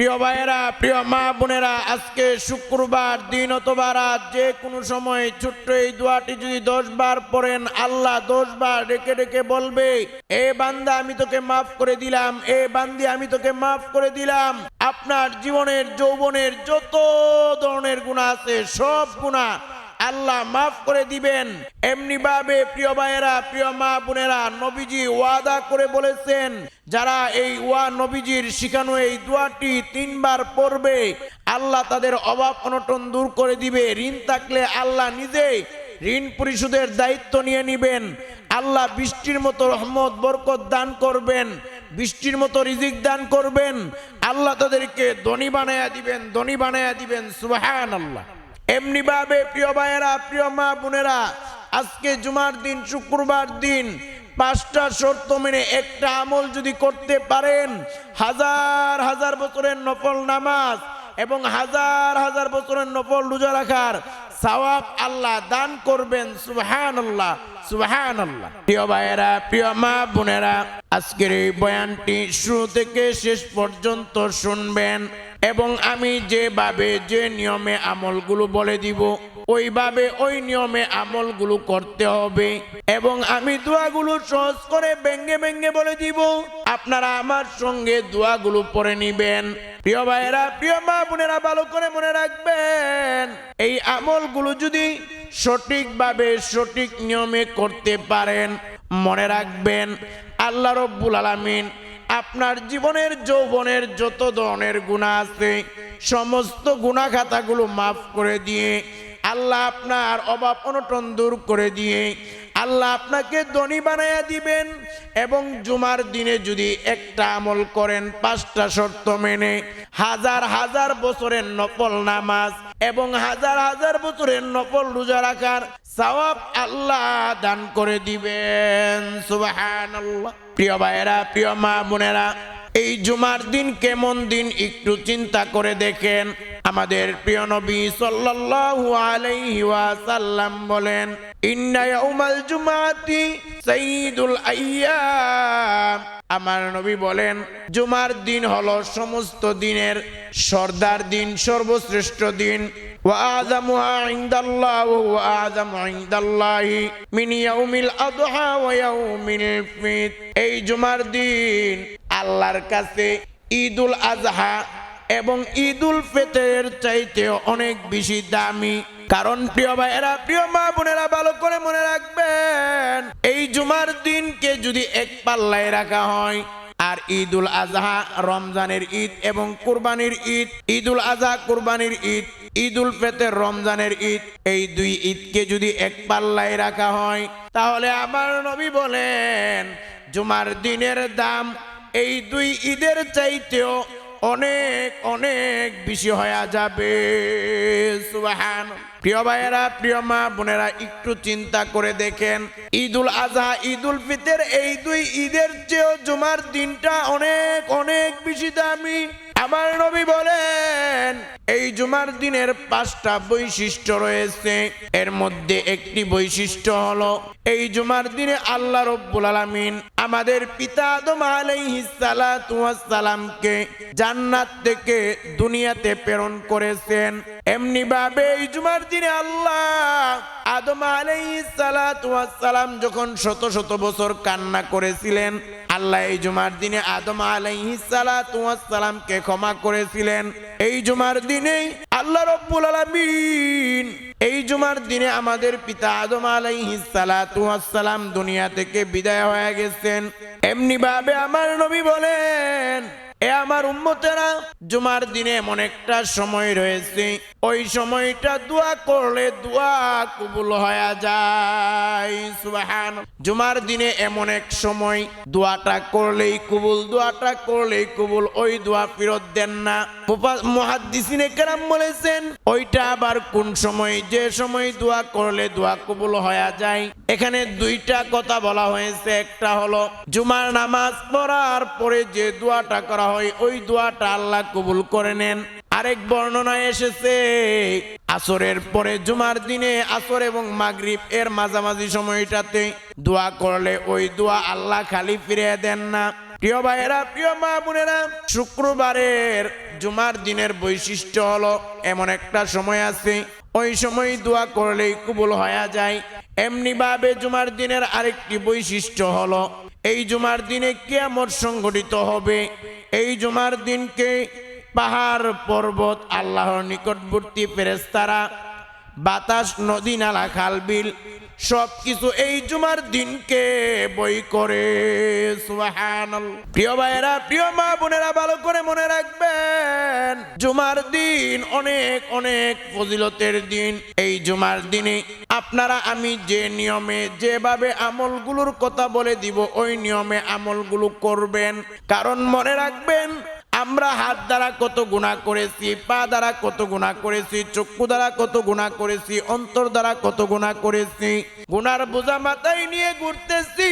প্রিয় ভাইয়েরা, প্রিয় মা বোনেরা, আজকে শুক্রবার দিন অথবা রাত, যে কোনো সময় ছোট্ট এই দোয়াটি যদি দশ বার পড়েন, আল্লাহ দশ বার রেখে ডেকে বলবে, এ বান্দা, আমি তোকে মাফ করে দিলাম, এ বান্দি, আমি তোকে মাফ করে দিলাম। আপনার জীবনের, যৌবনের যত ধরনের গুণা আছে, সব গুণা আল্লাহ মাফ করে দিবেন। এমনি ভাবে প্রিয় ভাইয়েরা, প্রিয় মা বোনেরা, নবীজি ওয়াদা করে বলেছেন, যারা এই ওয়া নবীজির শিখানো এই দোয়াটি তিনবার পড়বে, আল্লাহ তাদের অভাব অনটন দূর করে দিবে। ঋণ থাকলে আল্লাহ নিজে ঋণ পরিশোধের দায়িত্ব নিয়ে নিবেন। আল্লাহ বৃষ্টির মতো রহমত, বরকত দান করবেন, বৃষ্টির মতো রিজিক দান করবেন। আল্লাহ তাদেরকে ধনী বানায়া দিবেন, ধনী বানায়া দিবেন সুবাহান আল্লাহ এমনি ভাবে প্রিয় ভাইয়েরা, প্রিয় মা বোনেরা, আজকে জুমার দিন, শুক্রবার দিন, পাঁচটা শর্ত মেনে একটা আমল যদি করতে পারেন, হাজার হাজার বছরের নফল নামাজ এবং হাজার হাজার বছরের নফল রোজা রাখার সওয়াব আল্লাহ দান করবেন সুবহান আল্লাহ সুবহান আল্লাহ প্রিয় ভাইয়েরা, প্রিয় মা বোনেরা, আজকের এই বয়ানটি শুরু থেকে শেষ পর্যন্ত শুনবেন। এবং আমি যেভাবে যে নিয়মে আমলগুলো বলে দিব, ওইভাবে ওই নিয়মে আমলগুলো করতে হবে। এবং আমি দোয়াগুলো সহজ করে ব্যঙ্গে ব্যঙ্গে বলে দিব, আপনারা আমার সঙ্গে দোয়াগুলো পড়ে নিবেন। প্রিয় ভাইয়েরা, প্রিয় মা বোনেরা, ভালো করে মনে রাখবেন, এই আমলগুলো যদি সঠিকভাবে সঠিক নিয়মে করতে পারেন, মনে রাখবেন, আল্লাহ রব্বুল আলামিন আপনার জীবনের, যৌবনের যত ধরনের গুণা আছে, সমস্ত গুণা খাতাগুলো মাফ করে দিয়ে, আল্লাহ আপনার অভাব অনটন দূর করে দিয়ে আল্লাহ আপনাকে ধনী বানাইয়া দিবেন এবং জুমার দিনে যদি একটা আমল করেন পাঁচটা শর্ত মেনে, হাজার হাজার বছরের নফল নামাজ এবং হাজার হাজার বছরের নফল রোজা রাখার সওয়াব আল্লাহ দান করে দিবেন। সুবহানাল্লাহ। প্রিয় ভাইয়েরা, প্রিয় মা বোনেরা এই জুমার দিন কেমন দিন একটু চিন্তা করে দেখেন। আমাদের প্রিয় নবী সাল্লাল্লাহু আলাইহি ওয়াসাল্লাম বলেন, ইন্না ইয়াউমাল জুমাতি সাইয়্যিদুল আইয়াম। আমার নবী বলেন, জুমার দিন হলো সমস্ত দিনের সর্দার দিন, সর্বশ্রেষ্ঠ দিন। وأعظمها عند الله وأعظم عند الله من يوم الأضحى ويوم الفطر এই জুমার দিন আল্লাহর কাছে ঈদুল আজহা এবং ঈদুল ফিতরের চাইতে অনেক বেশি দামি কারণ প্রিয় ভাইয়েরা প্রিয় মা বোনেরা ভালো করে মনে রাখবেন এই জুমার দিনকে যদি এক পাল্লায় রাখা হয় আর ঈদুল আজহা রমজানের ঈদ এবং কুরবানির ঈদ ঈদুল আজহা কুরবানির ঈদ ঈদুল ফেতের, রমজানের ঈদ, এই দুই ঈদকে যদি এক পাল্লায় রাখা হয়, তাহলে আমার নবী বলেন, জুমার দিনের দাম এই দুই ঈদের চাইতেও অনেক অনেক বেশি হয়ে যাবে। সুবাহান। প্রিয় ভাইয়েরা, প্রিয় মা বোনেরা, একটু চিন্তা করে দেখেন, ঈদুল আজহা, ঈদুল ফিতর, এই দুই ঈদের চেয়েও জুমার দিনটা অনেক অনেক বেশি দামি। আমার নবী বলেন এই জুমার দিনের পাঁচটা বৈশিষ্ট্য রয়েছে। এর মধ্যে একটি বৈশিষ্ট্য হলো, এই জুমার দিনে আল্লাহ রব্বুল আলামিন আমাদের পিতা সালামকে জান্নাত থেকে দুনিয়াতে প্রেরণ করেছেন। এমনি ভাবে এই জুমার দিনে আল্লাহ আদম সালাম যখন শত শত বছর কান্না করেছিলেন, আল্লাহ এই জুমার দিনে আদম সালামকে ক্ষমা করেছিলেন। এই জুমার দিনেই আল্লাহ রব্বুল আলামিন এই জুমার দিনে আমাদের পিতা আদম আলাইহিস সালাতু ওয়াস সালাম দুনিয়া থেকে বিদায় হয়ে গেছেন। এমনি ভাবে আমার নবী বলেন, এ আমার উম্মতেরা, জুমার দিনে এমন একটা সময় রয়েছে ওই সময়টা দোয়া করলে দোয়া কবুল হয়ে যায় জুমার দিনে এমন এক সময় দোয়াটা করলেই কবুল, দোয়াটা করলেই কবুল, ওই দোয়া ফেরত দেন না। মহাদ্দিসিনে কেরাম বলেছেন, ওইটা আবার কোন সময়? যে সময় দোয়া করলে দোয়া কবুল হয়ে যায়। এখানে দুইটা কথা বলা হয়েছে। একটা হলো, জুমার নামাজ পড়ার পরে যে দোয়াটা করা হয়, ওই দোয়াটা আল্লাহ কবুল করে নেন। আরেক বর্ণনায় এসেছে, আসরের পরে জুমার দিনে আসর এবং মাগরিব, এর মাঝামাঝি সময়টাতে দোয়া করলে ওই দোয়া আল্লাহ খালি ফিরিয়ে দেন না। প্রিয় ভাইয়েরা, প্রিয় মা বোনেরা, শুক্রবারের জুমার দিনের বৈশিষ্ট্য হলো এমন একটা সময় আছে, ওই সময় দোয়া করলেই কবুল হয়ে যায়। এমনি ভাবে জুমার দিনের আরেকটি বৈশিষ্ট্য হলো, এই জুমার দিনে কিয়ামত সংঘটিত হবে? এই জুমার দিনকে পাহাড়, পর্বত, আল্লাহর নিকটবর্তী ফেরেস্তারা বাতাস, নদী, নালা, খাল, বিল সব কিছু এই জুমার দিনকে বই করে। প্রিয় ভাইয়েরা, প্রিয় মা বোনেরা, ভালো করে মনে রাখবেন, জুমার দিন অনেক অনেক ফজিলতের দিন। এই জুমার দিনে আপনারা আমি যে নিয়মে, যেভাবে আমলগুলোর কথা বলে দিব, ওই নিয়মে আমলগুলো করবেন। কারণ মনে রাখবেন আমরা হাত দ্বারা কত গুণা করেছি, পা দ্বারা কত গুণা করেছি, চক্ষু দ্বারা কত গুণা করেছি, অন্তর দ্বারা কত গুণা করেছি, গুনার বোঝা মাথায় নিয়ে ঘুরতেছি।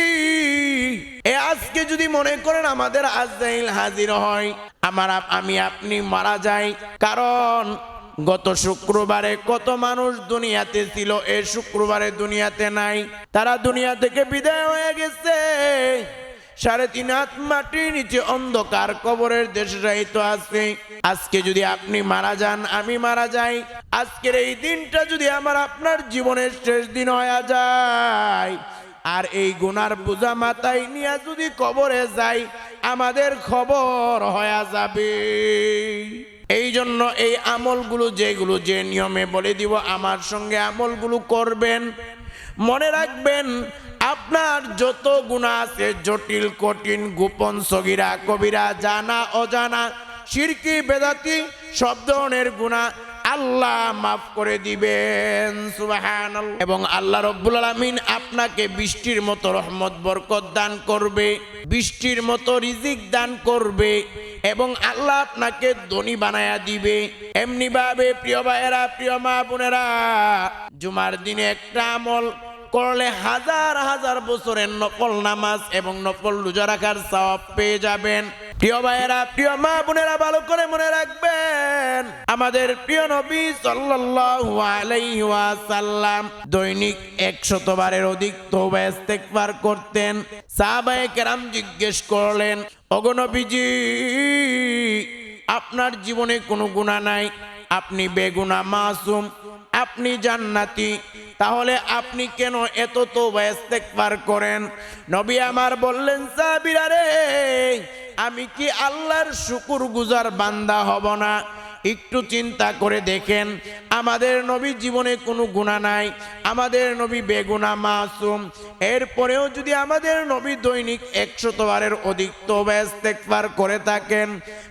এ আজকে যদি মনে করেন আমাদের আজরাইল হাজির হয়, আমার আমি আপনি মারা যাই। কারণ গত শুক্রবারে কত মানুষ দুনিয়াতে ছিল, এ শুক্রবারে দুনিয়াতে নাই, তারা দুনিয়া থেকে বিদায় হয়ে গেছে। সাড়ে তিন হাত মাটির নিচে অন্ধকার কবরের দেশে রাহিত আছে। আজকে যদি আপনি মারা যান, আমি মারা যাই। আজকের এই দিনটা যদি আমার আপনার জীবনের শেষ দিন হয়ে যায়। আর এই গুনার পূজা মাথায় নিয়ে যদি কবরে যাই, আমাদের খবর হয়ে যাবে। এই জন্য এই আমলগুলো যেগুলো যে নিয়মে বলে দিব, আমার সঙ্গে আমলগুলো করবেন। মনে রাখবেন, আপনার যত গুণা আছে, জটিল, কঠিন, গোপন, সগিরা, কবিরা, জানা, অজানা শিরকি বেদাতি, সব ধরনের গুণা আল্লাহ মাফ করে দিবেন, সুবহানাল্লাহ। এবং আল্লাহ রব্বুল আলামিন আপনাকে বৃষ্টির মতো রহমত, বরকত দান করবে, বৃষ্টির মতো রিজিক দান করবে, এবং আল্লাহ আপনাকে ধনী বানায়া দিবে এমনি ভাবে প্রিয় ভাইয়েরা, প্রিয় মা বোনেরা, জুমার দিনে একটা আমল করলে হাজার হাজার বছরের নকল নামাজ এবং নকল রোজা রাখার সওয়াব পেয়ে যাবেন। প্রিয় ভাইয়েরা, প্রিয় মা বোনেরা, ভালো করে মনে রাখবেন, আমাদের প্রিয় নবী সাল্লাল্লাহু আলাইহি ওয়াসাল্লাম দৈনিক একশতবারের অধিক তওবা ইস্তেগফার করতেন। সাহাবায়ে কেরাম জিজ্ঞেস করলেন অগনবীজি আপনার জীবনে কোনো গুনাহ নাই? আপনি বেগুনা মাসুম আপনি জান্নাতি। তাহলে আপনি কেন এত তো ইস্তেগফার করেন? নবী আমার বললেন, সাহাবীরা রে, আমি কি আল্লাহর শুকুর গুজার বান্দা হব না? একটু চিন্তা করে দেখেন, আমাদের নবী জীবনে কোনো গুণা নাই, আমাদের নবী বেগুনা মাসুম। এরপরেও যদি আমাদের নবী দৈনিক একশত বারের অধিক তওবা ইস্তেগফার করে থাকেন,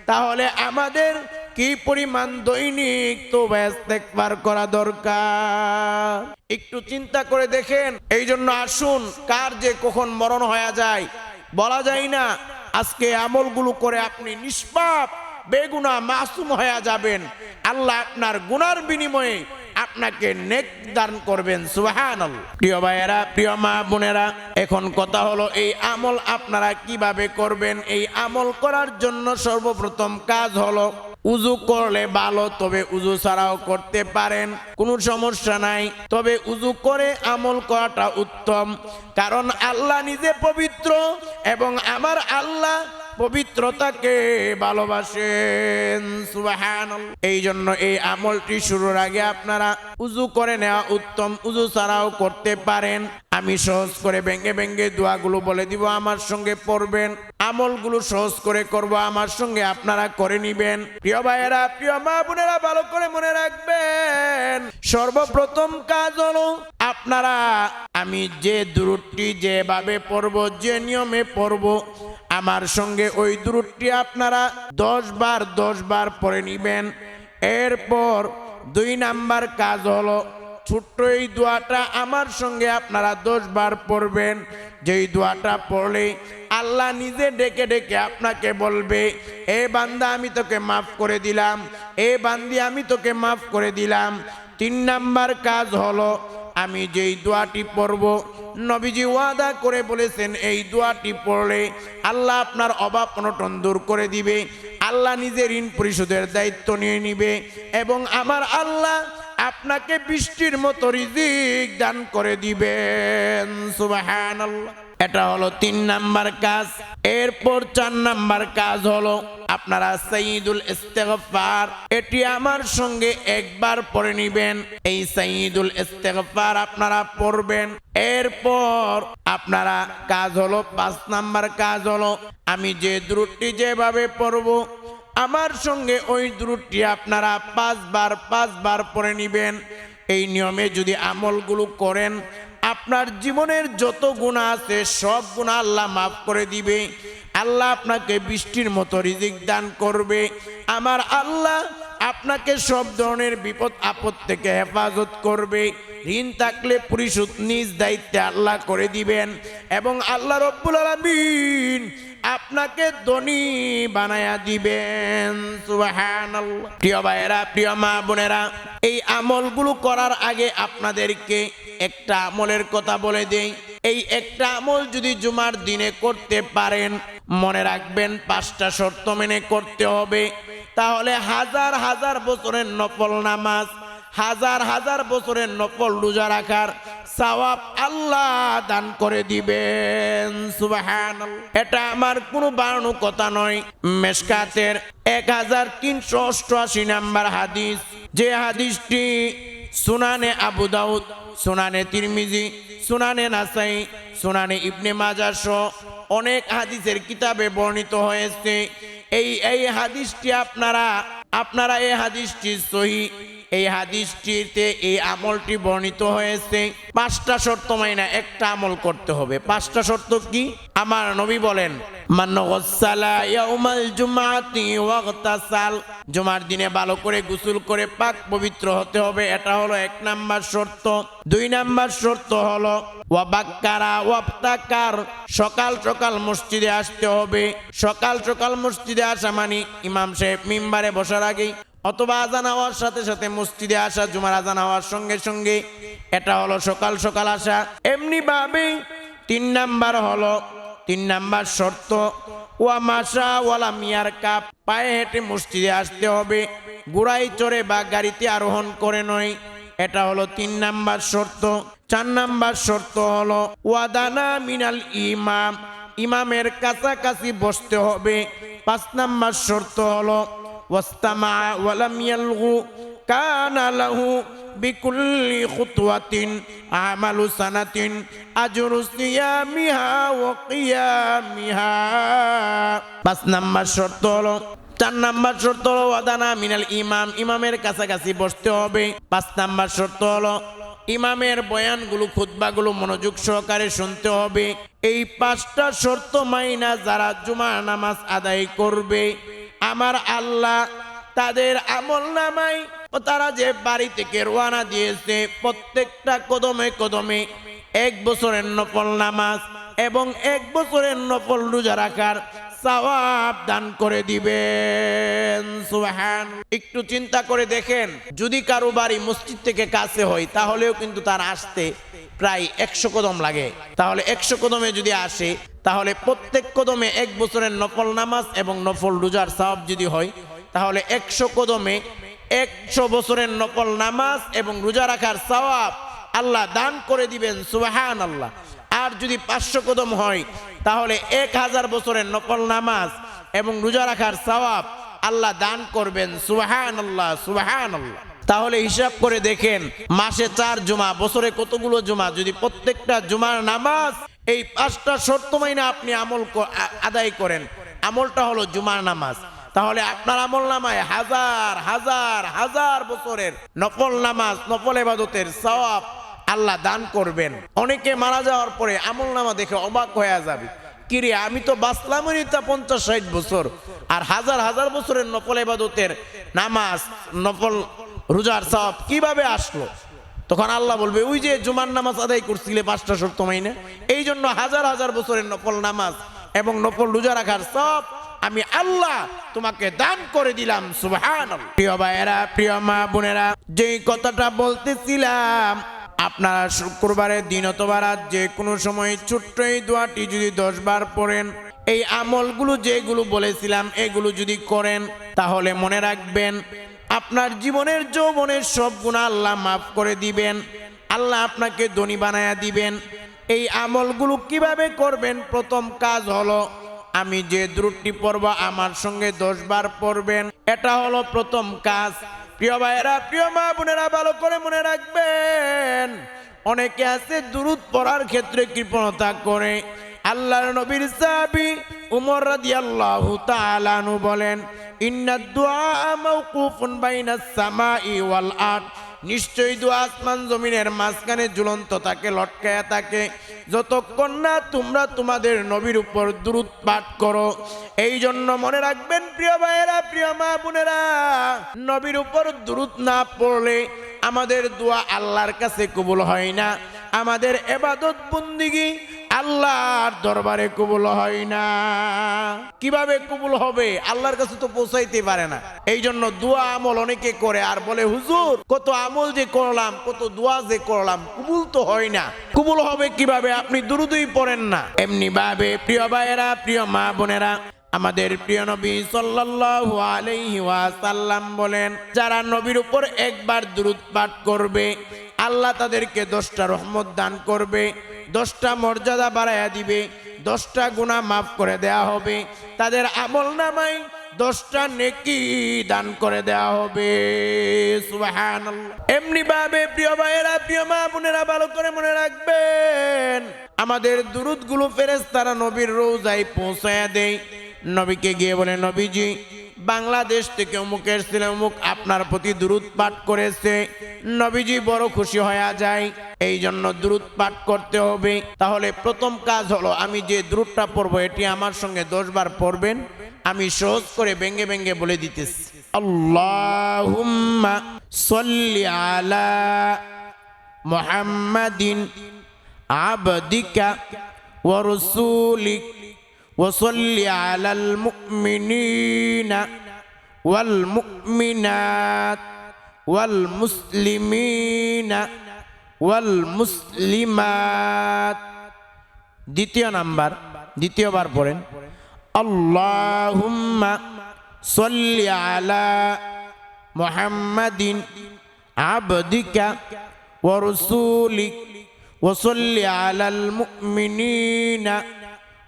তাহলে আমাদের কি পরিমাণ দৈনিক তো ইস্তেগফার করা দরকার? একটু চিন্তা করে দেখেন এই জন্য আসুন, কার যে কখন মরণ হয়ে যায়, বলা যায় না। আজকে আমলগুলো করে আপনি নিষ্পাপ, বেগুনা মাসুম হয়ে যাবেন। আল্লাহ আপনার গুনার বিনিময়ে আপনাকে নেক দান করবেন সুহান প্রিয় ভাইয়েরা, প্রিয় মা বোনেরা, এখন কথা হলো, এই আমল আপনারা কীভাবে করবেন? এই আমল করার জন্য সর্বপ্রথম কাজ হলো উজু করলে ভালো, তবে উজু ছাড়াও করতে পারেন, কোনো সমস্যা নাই। তবে উজু করে আমল করাটা উত্তম, কারণ আল্লাহ নিজে পবিত্র এবং আমার আল্লাহ পবিত্রতাকে ভালোবাসেন, সুবহানাল্লাহ। এই জন্য এই আমলটি শুরুর আগে আপনারা উজু করে নেওয়া উত্তম, উজু ছাড়াও করতে পারেন। আমি সহজ করে ভেঙ্গে ভেঙ্গে দোয়াগুলো বলে দিব, আমার সঙ্গে পড়বেন। আমলগুলো সহজ করে করব, আমার সঙ্গে আপনারা করে নিবেন। প্রিয় ভাইয়েরা, প্রিয় মা বোনেরা, ভালো করে মনে রাখবেন, সর্বপ্রথম কাজ হলো আপনারা, আমি যে দূরটি যেভাবে পড়ব, যে নিয়মে পড়ব আমার সঙ্গে ওই দূরটি আপনারা দশ বার দশ বার পরে নিবেন। এরপর দুই নাম্বার কাজ হলো, ছোট্ট এই দোয়াটা আমার সঙ্গে আপনারা দশ বার পড়বেন। যেই দোয়াটা পড়লে আল্লাহ নিজে ডেকে ডেকে আপনাকে বলবে, এ বান্দা, আমি তোকে মাফ করে দিলাম। এ বান্দি, আমি তোকে মাফ করে দিলাম। তিন নাম্বার কাজ হলো আমি যেই দোয়াটি পড়ব, নবীজি ওয়াদা করে বলেছেন, এই দোয়াটি পড়লে আল্লাহ আপনার অভাব অনটন দূর করে দিবে, আল্লাহ নিজে ঋণ পরিশোধের দায়িত্ব নিয়ে নিবে এবং আমার আল্লাহ আপনাকে বৃষ্টির মতো রিজিক দান করে দিবেন। সুবহানাল্লাহ। এটা হলো তিন নাম্বার কাজ। এরপর চার নাম্বার কাজ হলো আপনারা সাইদুল ইস্তেগফার। এটি আমার সঙ্গে একবার পড়ে নিবেন। এই সাইদুল ইস্তেগফার আপনারা পড়বেন। এরপর আপনারা কাজ হলো পাঁচ নাম্বার কাজ হলো আমি যে দ্রুটটি যেভাবে পড়ব, আমার সঙ্গে ওই দ্রুটটি আপনারা পাঁচবার পাঁচবার পড়ে নিবেন। এই নিয়মে যদি আমলগুলো করেন আপনার জীবনের যত গুণা আছে, সব গুণা আল্লাহ মাফ করে দিবে। আল্লাহ আপনাকে বৃষ্টির মতো রিজিক দান করবে। আমার আল্লাহ আপনাকে সব ধরনের বিপদ, আপদ থেকে হেফাজত করবে। ঋণ থাকলে পরিশোধ নিজ দায়িত্বে আল্লাহ করে দিবেন। এবং আল্লাহ রব্বুল আলমিন আপনাকে ধনী বানায়া দিবেন। প্রিয় ভাইয়েরা, প্রিয় মা বোনেরা, এই আমলগুলো করার আগে আপনাদেরকে একটা আমলের কথা বলে দেই। এই একটা আমল যদি জুমার দিনে করতে পারেন, মনে রাখবেন পাঁচটা শর্ত মেনে করতে হবে। তাহলে হাজার হাজার বছরের নফল নামাজ, হাজার হাজার বছরের নফল রোজা রাখার সওয়াব আল্লাহ দান করে দিবেন। সুবাহান এটা আমার কোনো বাড়ানো কথা নয়। মেশকাতের এক হাজার তিনশো অষ্টআশি নাম্বার হাদিস, যে হাদিসটি সুনানে আবু দাউদ, সুনানে তিরমিজি, সুনানে নাসাই, সুনানে ইবনে মাজার সহ অনেক হাদিসের কিতাবে বর্ণিত হয়েছে। এই এই হাদিসটি আপনারা আপনারা এই হাদিসটি সহি, এই হাদিসটিতে এই আমলটি বর্ণিত হয়েছে। পাঁচটা শর্ত মাইনা একটা আমল করতে হবে। পাঁচটা শর্ত কি? আমার নবী বলেন, মান গসালা ইয়াউমাল জুমাতি ওয়াগতাসাল। জুমার দিনে ভালো করে গোসল করে পাক পবিত্র হতে হবে, এটা হলো এক নাম্বার শর্ত। দুই নাম্বার শর্ত হলো, ওয়াবাক্কারা সকাল সকাল মসজিদে আসতে হবে। সকাল সকাল মসজিদে আসা মানে ইমাম সাহেব মিম্বারে বসার আগেই, অথবা আজান হওয়ার সাথে সাথে মসজিদে আসা, জুমার আজান হওয়ার সঙ্গে সঙ্গে, এটা হলো সকাল সকাল আসা। এমনি ভাবে তিন নাম্বার হলো তিন নাম্বার শর্ত, ওয়া মাসা ওয়ালা মিয়ার কাপ পায়ে হেঁটে মসজিদে আসতে হবে। গুড়াই চড়ে বা গাড়িতে আরোহণ করে নয়। এটা হলো তিন নাম্বার শর্ত। চার নাম্বার শর্ত হলো, ওয়াদানা মিনাল ইমাম ইমামের কাছাকাছি বসতে হবে। পাঁচ নাম্বার শর্ত হলো, ওয়াস্তামা ওয়ালাম বিকুল্লি খুতওয়াতিন, আমালু সানাতিন, আজরু সিয়ামিহা ওয়া কিয়ামিহা। পাঁচ নাম্বার শর্ত হলো, চার নাম্বার শর্ত হলো, ওয়াদানা মিনাল ইমাম, ইমামের কাছাকাছি বসতে হবে। পাঁচ নাম্বার শর্ত হলো, ইমামের বয়ানগুলো, খুতবাগুলো মনোযোগ সহকারে শুনতে হবে। এই পাঁচটা শর্ত মাইনা যারা জুমা নামাজ আদায় করবে, আমার আল্লাহ তাদের আমল নামাই ও তারা যে বাড়ি থেকে রোয়ানা দিয়েছে, প্রত্যেকটা কদমে কদমে এক বছরের নফল নামাজ এবং এক বছরের নফল রোজা রাখার সওয়াব দান করে দিবেন। সুবহান একটু চিন্তা করে দেখেন, যদি কারও বাড়ি মসজিদ থেকে কাছে হয়, তাহলেও কিন্তু তার আসতে প্রায় একশো কদম লাগে। তাহলে একশো কদমে যদি আসে, তাহলে প্রত্যেক কদমে এক বছরের নফল নামাজ এবং নফল রোজার সওয়াব যদি হয়, তাহলে একশো কদমে একশো বছরের নকল নামাজ এবং রোজা রাখার সওয়াব আল্লাহ দান করে দিবেন সুবাহান আল্লাহ আর যদি পাঁচশো কদম হয়, তাহলে এক হাজার বছরের নকল নামাজ এবং রোজা রাখার সওয়াব আল্লাহ দান করবেন সুবাহান আল্লাহ সুবাহান আল্লাহ তাহলে হিসাব করে দেখেন, মাসে চার জুমা, বছরে কতগুলো জুমা? যদি প্রত্যেকটা জুমার নামাজ এই পাঁচটা শর্ত মাইনা আপনি আমল আদায় করেন, আমলটা হলো জুমার নামাজ। তাহলে আপনার আমল নামায় হাজার হাজার হাজার বছরের নকল নামাজ, নকল এবাদতের সওয়াব আল্লাহ দান করবেন। অনেকে মারা যাওয়ার পরে আমল নামা দেখে অবাক হয়ে যাবে। কিরে, আমি তো বাঁচলামই তা পঞ্চাশ, ষাট বছর। আর হাজার হাজার বছরের নকল এবাদতের নামাজ, নকল রোজার সব কীভাবে আসলো? তখন আল্লাহ বলবে, ওই যে জুমার নামাজ আদায় করছিলে পাঁচটা শর্ত মাইনে এই জন্য হাজার হাজার বছরের নকল নামাজ এবং নকল রোজা রাখার সব আমি আল্লাহ তোমাকে দান করে দিলাম সুবহান প্রিয় ভাইয়েরা, প্রিয় মা বোনেরা, যেই কথাটা বলতেছিলাম, আপনারা শুক্রবারের দিন অথবা রাত যে কোনো সময় ছোট্ট এই দোয়াটি যদি দশ বার পড়েন, এই আমলগুলো যেগুলো বলেছিলাম, এগুলো যদি করেন, তাহলে মনে রাখবেন, আপনার জীবনের যৌবনের সব গুণা আল্লাহ মাফ করে দিবেন, আল্লাহ আপনাকে ধনী বানায়া দিবেন। এই আমলগুলো কীভাবে করবেন? প্রথম কাজ হলো আমি যে দ্রুটটি পড়ব, আমার সঙ্গে দশবার পড়বেন। এটা হলো প্রথম কাজ। প্রিয় ভাইয়েরা, প্রিয় মা বোনেরা, ভালো করে মনে রাখবেন, অনেকে আছে দুরুদ পড়ার ক্ষেত্রে কৃপণতা করে। আল্লাহর নবীর সাহাবী উমর রাদিয়াল্লাহু তাআলা বলেন ইন্না দুআ মাওকুফুন বাইনাস সামাই ওয়াল আরদ। নিশ্চয়ই দোয়া আসমান জমিনের মাঝখানে ঝুলন্ত থাকে লটকায়া থাকে যতক্ষণ না তোমরা তোমাদের নবীর উপর দ্রুত পাঠ করো। এই জন্য মনে রাখবেন, প্রিয় ভাইয়েরা, প্রিয় মা বোনেরা, নবীর উপর দ্রুত না পড়লে আমাদের দোয়া আল্লাহর কাছে কবুল হয় না। আমাদের এবাদত বন্দিগি আল্লাহর দরবারে কবুল হয় না। কীভাবে কবুল হবে? আল্লাহর কাছে তো পৌঁছাইতে পারে না। এই জন্য দোয়া আমল অনেকে করে আর বলে, হুজুর, কত আমল যে করলাম, কত দোয়া যে করলাম, কবুল তো হয় না। কবুল হবে কীভাবে? আপনি দুরুদই পড়েন না। এমনি ভাবে প্রিয় ভাইয়েরা, প্রিয় মা বোনেরা, আমাদের প্রিয় নবী সাল্লাল্লাহু আলাইহি ওয়াসাল্লাম বলেন, যারা নবীর উপর একবার দুরুদ পাঠ করবে আল্লাহ তাদেরকে দশটা রহমত দান করবে, দশটা মর্যাদা বাড়াইয়া দিবে, দশটা গুণা মাফ করে দেয়া হবে, তাদের আমল নামাই দশটা নেকি দান করে দেয়া হবে। এমনি ভাবে প্রিয় ভাইয়েরা, প্রিয় মা বোনেরা, ভালো করে মনে রাখবেন, আমাদের দুরুদগুলো ফেরেস তারা নবীর রোজায় পৌঁছায়া দেয়। নবীকে গিয়ে বলে, নবীজি বাংলাদেশ থেকে অমুকের ছেলে অমুক আপনার প্রতি দূরত পাঠ করেছে। নবীজি বড় খুশি হয়ে যায়, এই জন্য দ্রুত পাঠ করতে হবে। তাহলে প্রথম কাজ হলো, আমি যে দ্রুতটা পড়ব, এটি আমার সঙ্গে দশবার পড়বেন। আমি সহজ করে ব্যঙ্গে ব্যঙ্গে বলে দিতেছি। আল্লাহুম্মা সল্লি আলা মুহাম্মাদিন আবদিকা ওয়া রাসূলিক। وصل على المؤمنين والمؤمنات والمسلمين والمسلمات দ্বিতীয় নাম্বার দ্বিতীয়বার পড়েন আল্লাহুম্মা সল্লি আলা মুহাম্মাদিন আবদিকা ওয়া রাসূলিক ওয়া সল্লি আলাল মুমিনিনা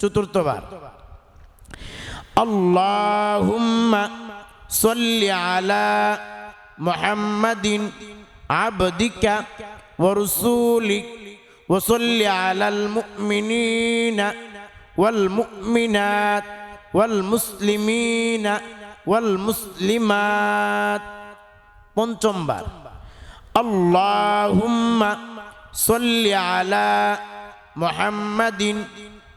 চতুর্থবার আল্লাহুম্মা সল্লি আলা মুহাম্মাদিন আবদিকা ওয়া রাসূলিক ওয়া সল্লি আলাল মুমিনিনা ওয়াল মুমিনাত ওয়াল মুসলিমিনা ওয়াল মুসলিমাত পঞ্চমবার আল্লাহুম্মা সল্লি আলা মুহাম্মাদিন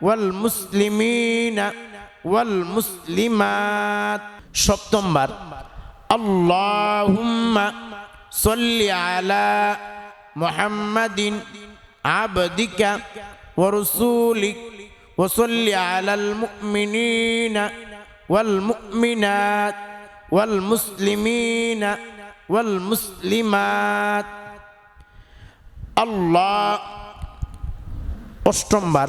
والمسلمين والمسلمات সপ্তমবার اللهم صل على محمد عبدك ورسولك وصل على المؤمنين والمؤمنات والمسلمين والمسلمات الله অষ্টমবার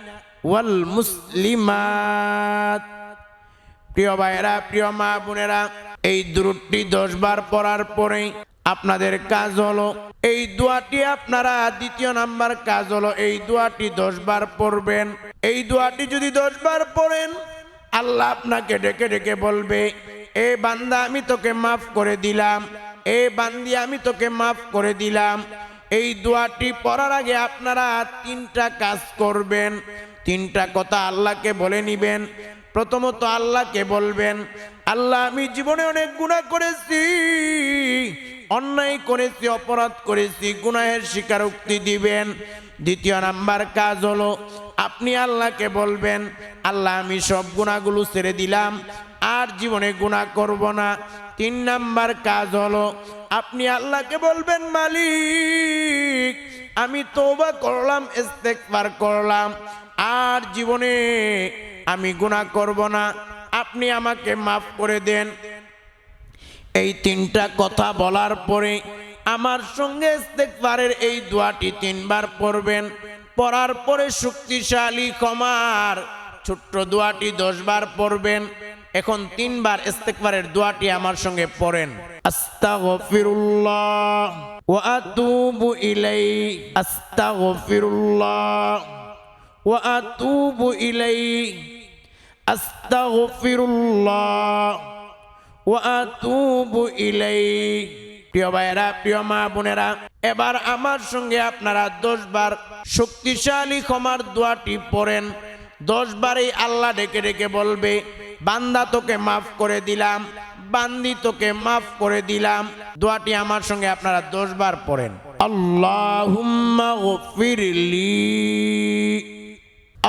ওয়াল মুসলিমাত। প্রিয় ভাইরা প্রিয় মা বোনেরা, এই দূরটি দশবার পড়ার পরেই আপনাদের কাজ হলো, এই দোয়াটি আপনারা দ্বিতীয় নাম্বার কাজ হলো, এই দোয়াটি দশবার পড়বেন। এই দোয়াটি যদি দশবার পড়েন, আল্লাহ আপনাকে ডেকে ডেকে বলবে, এ বান্দা, আমি তোকে মাফ করে দিলাম। এ বান্দি, আমি তোকে মাফ করে দিলাম। এই দোয়াটি পড়ার আগে আপনারা তিনটা কাজ করবেন। তিনটা কথা আল্লাহকে বলে নিবেন। প্রথমত আল্লাহকে বলবেন, আল্লাহ, আমি জীবনে অনেক গুণা করেছি, অন্যায় করেছি, অপরাধ করেছি, গুনাহের স্বীকারোক্তি দিবেন। দ্বিতীয় নাম্বার কাজ হলো, আপনি আল্লাহকে বলবেন, আল্লাহ, আমি সব গুণাগুলো ছেড়ে দিলাম, আর জীবনে গুণা করব না। তিন নাম্বার কাজ হলো, আপনি আল্লাহকে বলবেন, মালিক, আমি তোবা করলাম ইস্তেকবার করলাম আর জীবনে আমি গুণা করব না। আপনি আমাকে মাফ করে দেন। এই তিনটা কথা বলার পরে আমার সঙ্গে ইস্তেকবারের এই দোয়াটি তিনবার পড়বেন। পড়ার পরে শক্তিশালী ক্ষমার ছোট্ট দোয়াটি দশবার পড়বেন। এখন তিনবার ইস্তেকবারের দোয়াটি আমার সঙ্গে পড়েন। আস্তাগফিরুল্লাহ ওয়া আতুবু ইলাই আস্তাগফিরুল্লাহ। ওয়া আতুবু ইলাই আস্তাগফিরুল্লাহ ওয়াতুবু ইলাই প্রিয় ভাইয়েরা, প্রিয় মা বোনেরা, এবার আমার সঙ্গে আপনারা দশ বার শক্তিশালী ক্ষমার দোয়াটি পড়েন। দশ বারই আল্লাহ ডেকে ডেকে বলবে, বান্দা তোকে মাফ করে দিলাম, বান্দি তোকে মাফ করে দিলাম। দোয়াটি আমার সঙ্গে আপনারা দশ বার পড়েন গফিরলি।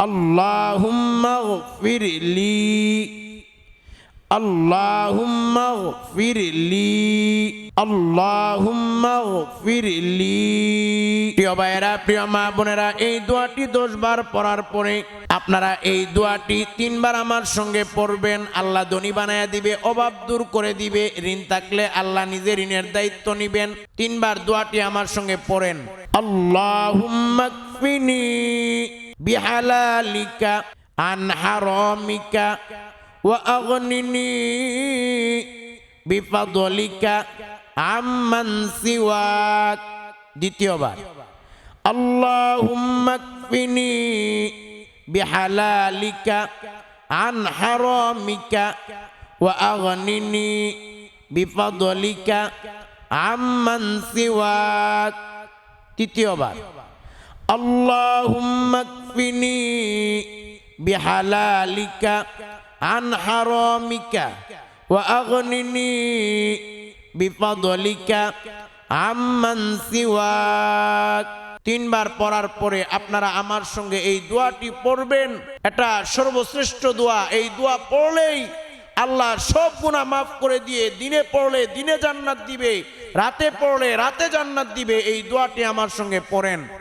اللهم اغفر لي اللهم اغفر لي اللهم اغفر لي প্রিয় ভাইয়েরা প্রিয় মা বোনেরা এই দোয়াটি দশ বার পড়ার পরে আপনারা এই দোয়াটি তিনবার আমার সঙ্গে পড়বেন আল্লাহ ধনী বানায়া দিবে অভাব দূর করে দিবে ঋণ থাকলে আল্লাহ নিজে ঋণের দায়িত্ব নিবেন তিনবার দোয়াটি আমার সঙ্গে পড়েন আল্লাহুম্মা কফিনি bihalalika an haramika wa aghnini bifadlika amman siwak. Ditiobat. Allahumma kfini bihalalika an haramika wa aghnini bifadlika amman siwak. Ditiobat. اللهم اكفني بحلالك عن حرامك وأغنني بفضلك عمن سواك তিনবার পড়ার পরে আপনারা আমার সঙ্গে এই দোয়াটি পড়বেন এটা সর্বশ্রেষ্ঠ দোয়া এই দোয়া পড়লেই আল্লাহ সব গুণা মাফ করে দিয়ে দিনে পড়লে দিনে জান্নাত দিবে রাতে পড়লে রাতে জান্নাত দিবে এই দোয়াটি আমার সঙ্গে পড়েন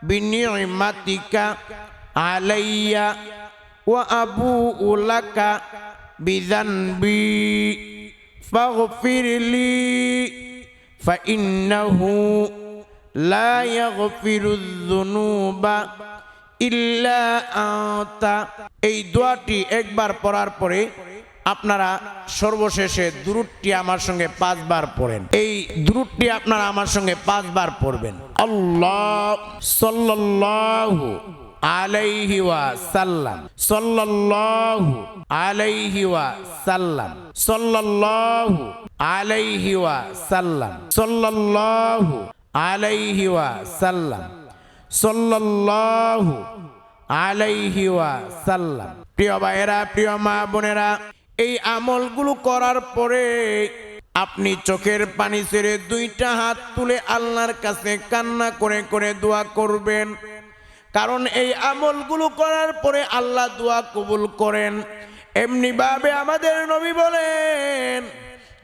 আবু উলাকা বিনিমাতিকা আলাইয়া ওয়া আবু উলাকা بذنبي فاغفر لي فإنه لا يغفر الذنوب ইল্লা আতা এই দোয়াটি একবার পড়ার পরে আপনারা সর্বশেষে দুরুটটি আমার সঙ্গে পাঁচবার পড়েন। এই দুরুটটি আপনারা আমার সঙ্গে পাঁচবার পড়বেন। আল্লাহ সাল্লাল্লাহু আলাইহি ওয়া সাল্লাম সাল্লাল্লাহু আলাইহি ওয়া সাল্লাম সাল্লাল্লাহু আলাইহি ওয়া সাল্লাম সাল্লাল্লাহু আলাইহি ওয়া সাল্লাম সাল্লাল্লাহু আলাইহি ওয়া সাল্লাম প্রিয় ভাইয়েরা, প্রিয় মা বোনেরা এই আমলগুলো করার পরে আপনি চোখের পানি ছেড়ে দুইটা হাত তুলে আল্লাহর কাছে কান্না করে করে দোয়া করবেন। কারণ এই আমলগুলো করার পরে আল্লাহ দোয়া কবুল করেন। এমনিভাবে আমাদের নবী বলেন,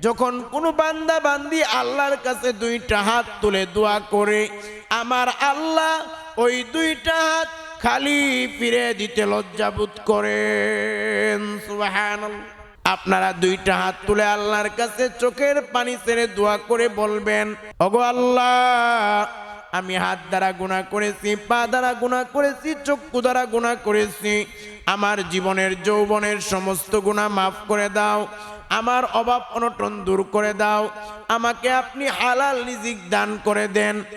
যখন কোনো বান্দা বান্দি আল্লাহর কাছে দুইটা হাত তুলে দোয়া করে, আমার আল্লাহ ওই দুইটা হাত খালি ফিরে দিতে লজ্জাবোধ করেন। সুবহানাল্লাহ। আপনারা দুইটা হাত তুলে আল্লাহর কাছে চোখের পানি ছেড়ে দোয়া করে বলবেন, ওগো আল্লাহ, আমি হাত দ্বারা গুণা করেছি, পা দ্বারা গুণা করেছি, চক্ষু দ্বারা গুণা করেছি। আমার জীবনের যৌবনের সমস্ত গুণা মাফ করে দাও, আমার অভাব অনটন দূর করে দাও। আমাকে আপনি হালাল রিজিক দান করে দেন